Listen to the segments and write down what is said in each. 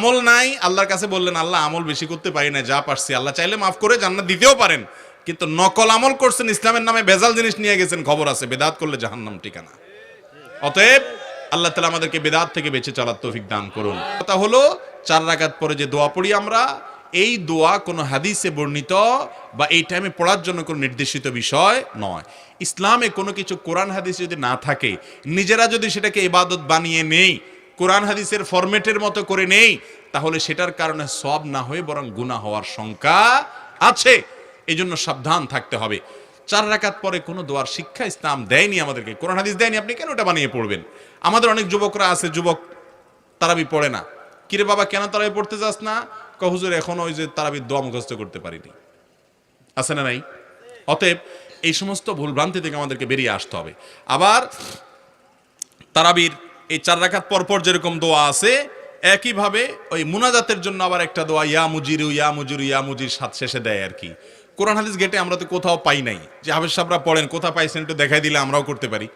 আমল নাই, আল্লাহর কাছে বললেন, আল্লাহ, আমল বেশি করতে পারি না যা পারছি। আল্লাহ চাইলে মাফ করে জান্নাত দিতেও পারেন। কিন্তু নকল আমল করছেন, ইসলামের নামে ভেজাল জিনিস নিয়ে গেছেন, খবর আছে, বেদাত করলে জাহান্নাম ঠিকানা। অতএব আল্লাহ তালা আমাদেরকে বেদাত থেকে বেঁচে চলার তৌফিক দান করুন। কথা হলো, চার রাকাত পরে যে দোয়া পড়ি আমরা, এই দোয়া কোনো হাদিসে বর্ণিত বা এই টাইমে পড়ার জন্য কোনো নির্দেশিত বিষয় নয়। ইসলামে কোনো কিছু কোরআন হাদিস যদি না থাকে, নিজেরা যদি সেটাকে ইবাদত বানিয়ে নেই কোরআন হাদিসের ফরম্যাটের মতো করে নেই, তাহলে সেটার কারণে সব না হয়ে বরং গুণা হওয়ার শঙ্কা আছে। এই জন্য সাবধান থাকতে হবে। চার রাকাত পরে কোনো দোয়ার শিক্ষা ইসলাম দেয়নি আমাদেরকে। কোরআন হাদিস দেয়নি, আপনি কেন ওটা বানিয়ে পড়বেন? আমাদের অনেক যুবকরা আছে, যুবক তারাবি পড়ে না। কিরে বাবা, কেন তারাবি পড়তে যাস না? ক, হুজুর, এখন ওই যে তারাবির দোয়া মুখস্থ করতে পারিনি। আছে না নাই? অতএব এই সমস্ত ভুলভ্রান্তি থেকে আমাদেরকে বেরিয়ে আসতে হবে। আবার তারাবির এই চার রাখাত পরপর যেরকম দোয়া আছে, একইভাবে ওই মুনাজাতের জন্য আবার একটা দোয়া, ইয়া মুজিরু ইয়া মুজিরু, ইয়া মুজির সাত শেষে দেয় আর কি। কোরআন হাদিস গেটে আমরা তো কোথাও পাই নাই। যে হাফেজ সাহরা পড়েন কোথা পাইছেন একটু দেখাই দিলে আমরাও করতে পারি।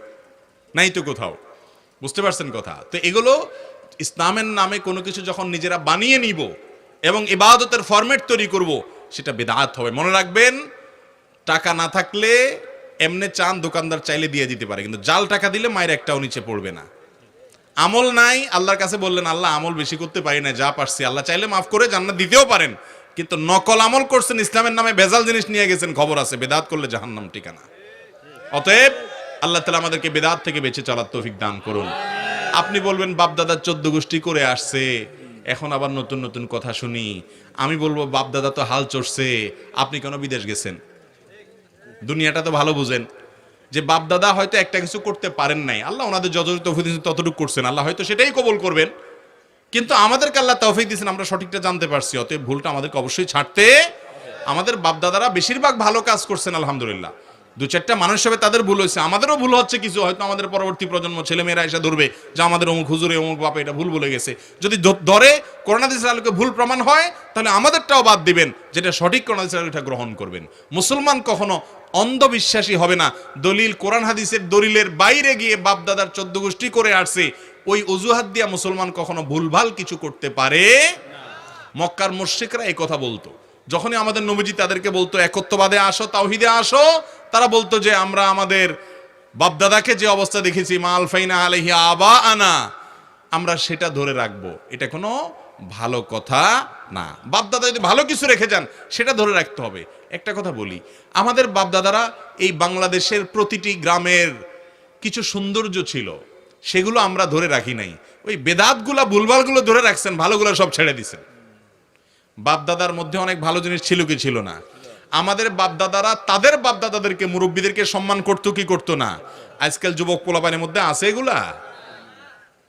নাই তো কোথাও। বুঝতে পারছেন কথা? তো এগুলো ইসলামের নামে কোনো কিছু যখন নিজেরা বানিয়ে নিব এবং ইবাদতের ফরম্যাট তৈরি করব, সেটা বেদাত হবে। মনে রাখবেন, টাকা না থাকলে এমনি চান দোকানদার চাইলে দিয়ে দিতে পারে, কিন্তু জাল টাকা দিলে মায়ের একটাও নিচে পড়বে না। আমল নাই, আল্লাহর কাছে বললেন, আল্লাহ, আমল বেশি করতে পারি না যা পারছি। আল্লাহ চাইলে মাফ করে জান্নাত দিতেও পারেন। কিন্তু নকল আমল করছেন, ইসলামের নামে ভেজাল জিনিস নিয়ে গেছেন, খবর আছে, বেদাত করলে জাহান্নাম ঠিকানা। অতএব, আল্লাহ তালা আমাদেরকে বেদাত থেকে বেঁচে চলার তৌফিক দান করুন। আপনি বলবেন, বাপদাদার চোদ্দ গোষ্ঠী করে আসছে, এখন আবার নতুন নতুন কথা শুনি। আমি বলব, বাপদাদা তো হাল চড়ছে, আপনি কেন বিদেশ গেছেন? দুনিয়াটা তো ভালো বুঝেন। যে বাপদাদা হয়তো একটা কিছু করতে পারেন নাই। আল্লাহ ওনাদের যতটুকু তৌফিক দিয়েছেন, ততটুকু করছেন। আল্লাহ হয়তো সেটাই কবল করবেন। কিন্তু আমাদেরকে আল্লাহ তৌফিক দিয়েছেন, আমরা সঠিকটা জানতে পারছি, অতএব ভুলটা আমাদেরকে অবশ্যই ছাড়তে। আমাদের বাপদাদারা বেশিরভাগ ভালো কাজ করছেন, আলহামদুলিল্লাহ। দু চারটা মানুষ হবে তাদের ভুল হয়েছে। আমাদেরও ভুল হচ্ছে কিছু, হয়তো আমাদের পরবর্তী প্রজন্ম ছেলেমেয়েরা এসে ধরবে যে আমাদের অমুক হুজুরে, অমুক বাপে এটা ভুল বলে গেছে। যদি ধরে করোনাদিস আলোকে ভুল প্রমাণ হয়, তাহলে আমাদেরটাও বাদ দিবেন, যেটা সঠিক করোনাদিস এটা গ্রহণ করবেন। মুসলমান কখনো অন্ধবিশ্বাসী হবে না। দলিল কোরআন হাদিসের দলিলের বাইরে গিয়ে বাপদাদার চোদ্দ গোষ্ঠী করে আসছে। ওই অজুহাত দিয়া মুসলমান কখনো ভুলভাল কিছু করতে পারে? মক্কার মুশ্রিকরা এই কথা বলতো। যখনই আমাদের নবীজি তাদেরকে বলতো, একত্ববাদে আসো, তাওহিদে আসো, তারা বলতো যে, আমরা আমাদের বাপদাদাকে যে অবস্থা দেখেছি মাল ফাইনা আলহি আবা আনা আমরা সেটা ধরে রাখব। এটা কোনো ভালো কথা না। বাপদাদা যদি ভালো কিছু রেখে যান, সেটা ধরে রাখতে হবে। একটা কথা বলি, আমাদের বাপদাদারা এই বাংলাদেশের প্রতিটি গ্রামের কিছু সৌন্দর্য ছিল, সেগুলো আমরা ধরে রাখি নাই। ওই বেদাতগুলা, ভুলভালগুলো ধরে রাখছেন, ভালোগুলো সব ছেড়ে দিছেন। বাপদাদার মধ্যে অনেক ভালো জিনিস ছিল কি ছিল না। আমাদের বাপদাদারা তাদের বাপদাদাদেরকে, মুরব্বীদেরকে সম্মান করতো কি করতো না। আজকাল যুবক পোলাপানের মধ্যে আছে এগুলা।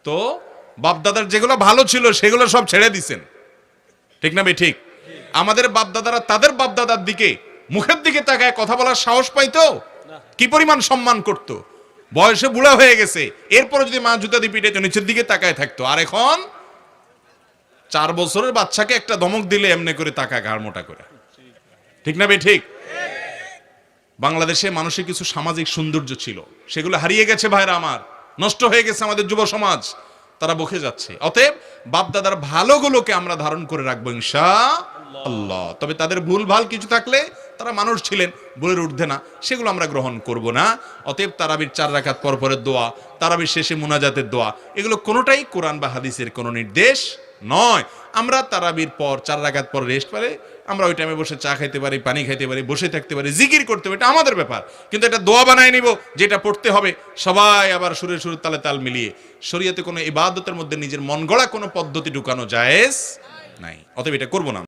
তো বাপদাদার যেগুলো ভালো ছিল সেগুলো সব ছেড়ে দিছেন। ঠিক না বে, ঠিক? আমাদের বাপদাদারা তাদের বাপদাদার দিকে, মুখের দিকে তাকায় কথা বলার সাহস পাইতো? কি পরিমাণ সম্মান করত? বয়সে বুড়া হয়ে গেছে। এরপরে যদি মা জুতা দিয়ে পিঠে নিচের দিকে তাকায় থাকতো। আর এখন চার বছরের বাচ্চাকে একটা ধমক দিলে এমনি করে তাকা ঘাড় মোটা করে। ঠিক না বে, ঠিক? বাংলাদেশে মানুষের কিছু সামাজিক সৌন্দর্য ছিল। সেগুলো হারিয়ে গেছে ভাইরা আমার। নষ্ট হয়ে গেছে আমাদের যুব সমাজ। তারা বকে যাচ্ছে। অতএব বাপদাদার ভালোগুলোকে আমরা ধারণ করে রাখব ইনশা আল্লাহ। তবে তাদের ভুল ভালো কিছু থাকলে তারা মানুষ ছিলেন ভুলের ঊর্ধ্বে না। সেগুলো আমরা গ্রহণ করব না। অতএব তারাবির চার রাখাত পরপরের দোয়া, তারাবির শেষে মোনাজাতের দোয়া, এগুলো কোনোটাই কোরআন বা হাদিসের কোনো নির্দেশ নয়। আমরা তারাবির পর, চার রাখাত পর রেস্ট পারে আমরা ওই টাইমে বসে চা খাইতে পারি, পানি খাইতে পারি, বসে থাকতে পারি, জিকির করতে পারি, এটা আমাদের ব্যাপার। কিন্তু এটা দোয়া বানায় নিব, যেটা পড়তে হবে, সবাই আবার সুরের সুরের তালে তাল মিলিয়ে। শরীয়তে কোনো ইবাদতের মধ্যে নিজের মন গড়া কোনো পদ্ধতি ঢুকানো জায়েজ নাই। অতএব এটা করব না